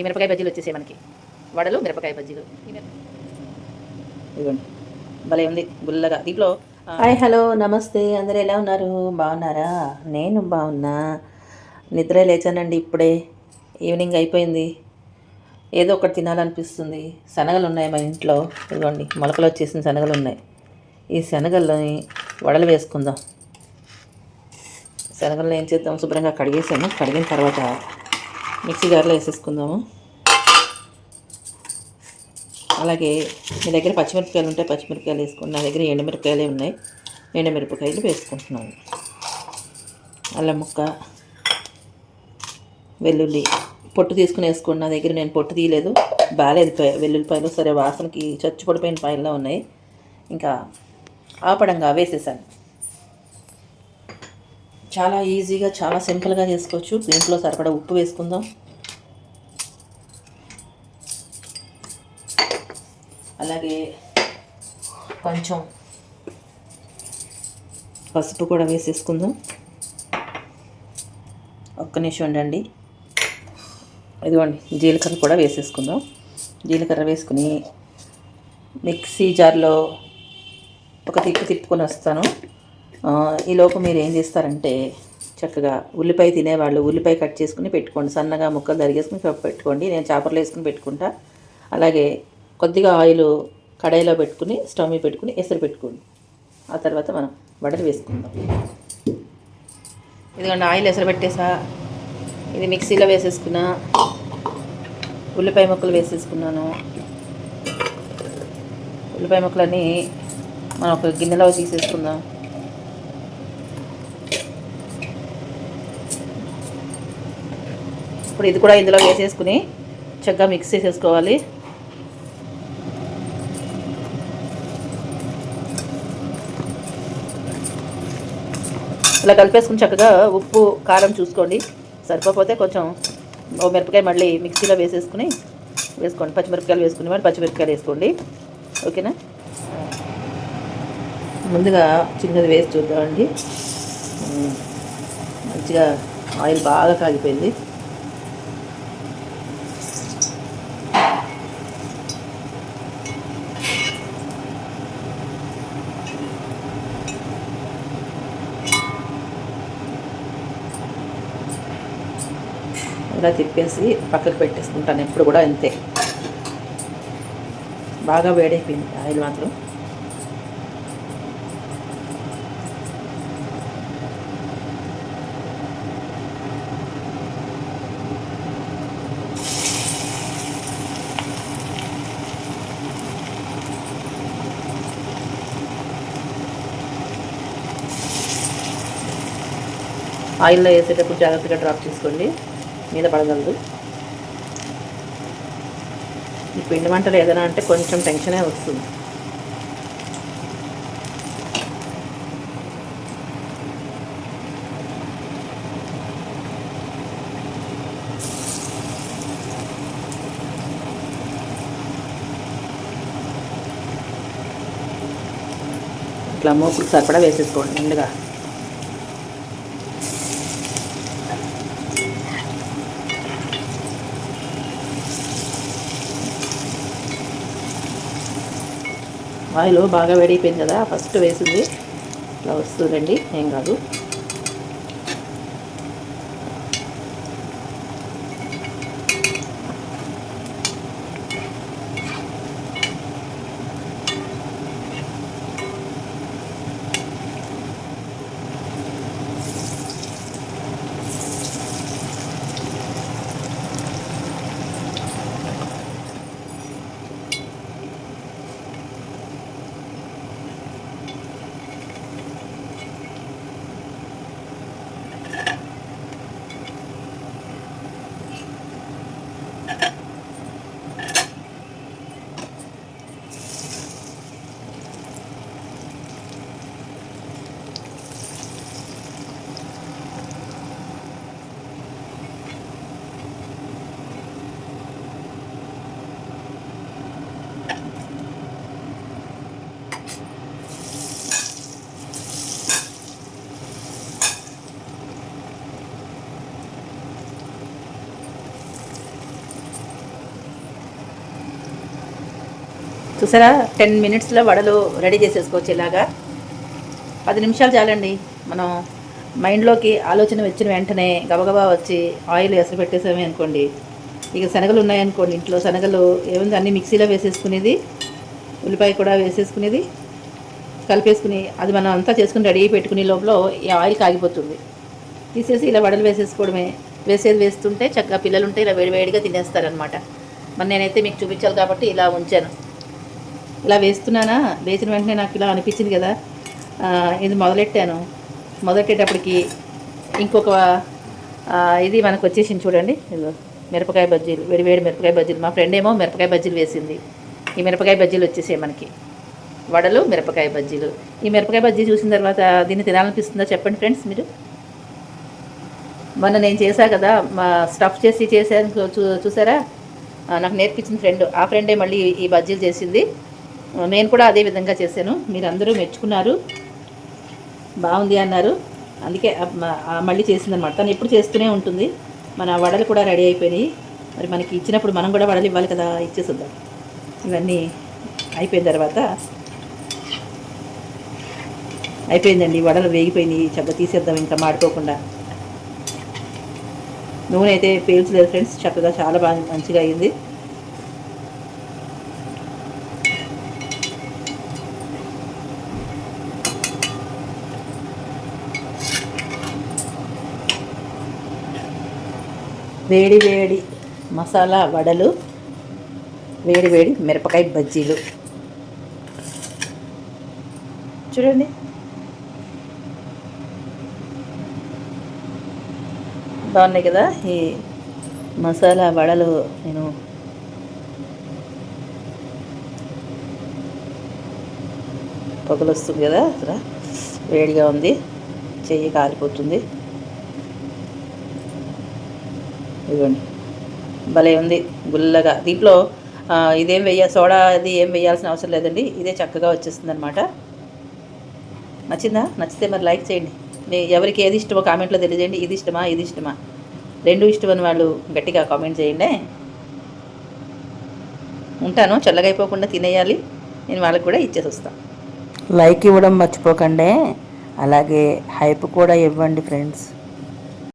ఈ మిరపకాయ బజ్జీలు వచ్చేసాయి మనకి. వడలు మిరపకాయ బజ్జీలు. ఇదిగోండి. భలే ఉంది గుల్లగా. దీంట్లో హాయ్ హలో నమస్తే. అందరూ ఎలా ఉన్నారు? బాగున్నారా? నేను బాగున్నా. నిద్ర లేచానండి ఇప్పుడే. ఈవినింగ్ అయిపోయింది. ఏదో ఒకటి తినాలనిపిస్తుంది. శనగలు ఉన్నాయి మన ఇంట్లో. ఇదిగోండి మొలకలు వచ్చేసిన శనగలు ఉన్నాయి. ఈ శనగల్ని వడలు వేసుకుందాం. శనగలను ఏం చేద్దాం? శుభ్రంగా కడిగేసాము కడిగిన తర్వాత మిక్సీ జార్లో వేసేసుకుందాము. అలాగే మీ దగ్గర పచ్చిమిరపకాయలు ఉంటే పచ్చిమిరపకాయలు వేసుకోండి. నా దగ్గర ఎండుమిరపకాయలే ఉన్నాయి. ఎండుమిరపకాయలు వేసుకుంటున్నాను. అల్లం ముక్క వెల్లుల్లి పొట్టు తీసుకుని వేసుకోండి. నా దగ్గర నేను పొట్టు తీయలేదు. బాగాలేదు వెల్లుల్లిపాయలు సరే వాసనకి చచ్చుపడిపోయిన పాయల్లో ఉన్నాయి. ఇంకా ఆపడంగా వేసేసాను చాలా ఈజీగా చాలా సింపుల్గా చేసుకోవచ్చు. దీంట్లో సరిపడా ఉప్పు వేసుకుందాం. అలాగే కొంచెం పసుపు కూడా వేసేసుకుందాం. ఒక్క నిమిషం ఉండండి. ఇదిగోండి జీలకర్ర కూడా వేసేసుకుందాం. జీలకర్ర వేసుకుని మిక్సీ జార్లో ఒక తిప్పు తిప్పుకొని వస్తాను. ఈలోపు మీరు ఏం చేస్తారంటే చక్కగా ఉల్లిపాయ తినేవాళ్ళు ఉల్లిపాయ కట్ చేసుకుని పెట్టుకోండి. సన్నగా ముక్కలు తరిగేసుకుని పెట్టుకోండి. నేను చేపలు వేసుకుని పెట్టుకుంటా. అలాగే కొద్దిగా ఆయిల్ కడాయిలో పెట్టుకుని స్టవ్ మీద పెట్టుకుని ఎసరు పెట్టుకోండి. ఆ తర్వాత మనం వడలు వేసుకుందాం. ఇదిగోండి ఆయిల్ ఎసరు పెట్టేసా. ఇది మిక్సీలో వేసేసుకున్నా. ఉల్లిపాయ ముక్కలు వేసేసుకున్నాను. ఉల్లిపాయ ముక్కలన్నీ మనం ఒక గిన్నెలో తీసేసుకుందాం. ఇప్పుడు ఇది కూడా ఇందులో వేసేసుకుని చక్కగా మిక్స్ చేసేసుకోవాలి. ఇలా కలిపేసుకుని చక్కగా ఉప్పు కారం చూసుకోండి. సరిపోతే కొంచెం ఓ మిరపకాయ మళ్ళీ మిక్సీలో వేసేసుకుని వేసుకోండి. పచ్చిమిరపకాయలు వేసుకుని మరి పచ్చిమిరపకాయలు వేసుకోండి. ఓకేనా? ముందుగా చిన్నది వేసి చూద్దామండి. మంచిగా ఆయిల్ బాగా కాగిపోయింది. ఇలా తిప్పేసి పక్కకు పెట్టేసుకుంటాను ఎప్పుడు కూడా అంతే. బాగా వేడైపోయింది ఆయిల్ మాత్రం. ఆయిల్లో వేసేటప్పుడు జాగ్రత్తగా డ్రాప్ చేసుకోండి. మీద పడగలదు. ఈ పిండి వంటలు ఏదైనా అంటే కొంచెం టెన్షనే వస్తుంది. ఇట్లా మోకులు సరిపడా వేసేసుకోండి ముందుగా. ఆయిల్ బాగా వేడైపోయింది కదా ఫస్ట్ వేసింది. ఇలా వస్తుందండి. ఏం కాదు. చూసారా? టెన్ మినిట్స్లో వడలు రెడీ చేసేసుకోవచ్చు ఇలాగా పది నిమిషాలు చాలండి. మనం మైండ్లోకి ఆలోచన వచ్చిన వెంటనే గబగబా వచ్చి ఆయిల్ ఎసరు పెట్టేసామే అనుకోండి. ఇక శనగలు ఉన్నాయనుకోండి ఇంట్లో. శనగలు ఏముంది? అన్ని మిక్సీలో వేసేసుకునేది. ఉల్లిపాయ కూడా వేసేసుకునేది. కలిపేసుకుని అది మనం అంతా చేసుకుని రెడీ పెట్టుకునే లోపల ఈ ఆయిల్ కాగిపోతుంది. తీసేసి ఇలా వడలు వేసేసుకోవడమే. వేసేది వేస్తుంటే చక్కగా పిల్లలు ఉంటే ఇలా వేడివేడిగా తినేస్తారనమాట మరి నేనైతే మీకు చూపించాలి కాబట్టి ఇలా ఉంచాను. ఇలా వేస్తున్నానా? వేసిన వెంటనే నాకు ఇలా అనిపించింది కదా. ఇది మొదలెట్టాను. మొదలెట్టేటప్పటికి ఇంకొక ఇది మనకు వచ్చేసింది చూడండి. మిరపకాయ బజ్జీలు వేడి వేడి మిరపకాయ బజ్జీలు. మా ఫ్రెండ్ ఏమో మిరపకాయ బజ్జీలు వేసింది. ఈ మిరపకాయ బజ్జీలు వచ్చేసాయి మనకి. వడలు మిరపకాయ బజ్జీలు. ఈ మిరపకాయ బజ్జీ చూసిన తర్వాత దీన్ని తినాలనిపిస్తుందో చెప్పండి ఫ్రెండ్స్ మీరు? మొన్న నేను చేశా కదా మా స్టఫ్ చేసి చేశాను చూ- చూసారా? నాకు నేర్పించిన ఫ్రెండ్ ఆ ఫ్రెండే మళ్ళీ ఈ బజ్జీలు చేసింది. నేను కూడా అదే విధంగా చేశాను. మీరు అందరూ మెచ్చుకున్నారు. బాగుంది అన్నారు. అందుకే మళ్ళీ చేసిందనమాట తను ఎప్పుడు చేస్తూనే ఉంటుంది. మన వడలు కూడా రెడీ అయిపోయినాయి. మరి మనకి ఇచ్చినప్పుడు మనం కూడా వడలు ఇవ్వాలి కదా ఇచ్చేసిద్దాం ఇవన్నీ అయిపోయిన తర్వాత అయిపోయిందండి. వడలు వేగిపోయినాయి. చక్కగా తీసేద్దాం ఇంకా మాడుకోకుండా. నూనె అయితే పేల్చలేదు ఫ్రెండ్స్. చక్కగా చాలా బాగా మంచిగా అయింది. వేడి వేడి మసాలా వడలు వేడి వేడి మిరపకాయ బజ్జీలు. చూడండి. బాగున్నాయి కదా ఈ మసాలా వడలు నేను. పొగలు వస్తుంది కదా అసలు. వేడిగా ఉంది. చెయ్యి కాలిపోతుంది. ఇదిగోండి. భలే ఉంది గుల్లగా. దీంట్లో ఇదేం వెయ్య సోడా అది ఏం వేయాల్సిన అవసరం లేదండి. ఇదే చక్కగా వచ్చేస్తుంది అనమాట నచ్చిందా? నచ్చితే మరి లైక్ చేయండి. మీ ఎవరికి ఏది ఇష్టమో కామెంట్లో తెలియజేయండి. ఇది ఇష్టమా ఇది ఇష్టమా? రెండు ఇష్టమని వాళ్ళు గట్టిగా కామెంట్ చేయండి. ఉంటాను చల్లగా అయిపోకుండా తినేయాలి. నేను వాళ్ళకి కూడా ఇచ్చేసి వస్తాను లైక్ ఇవ్వడం మర్చిపోకండి. అలాగే హైప్ కూడా ఇవ్వండి ఫ్రెండ్స్.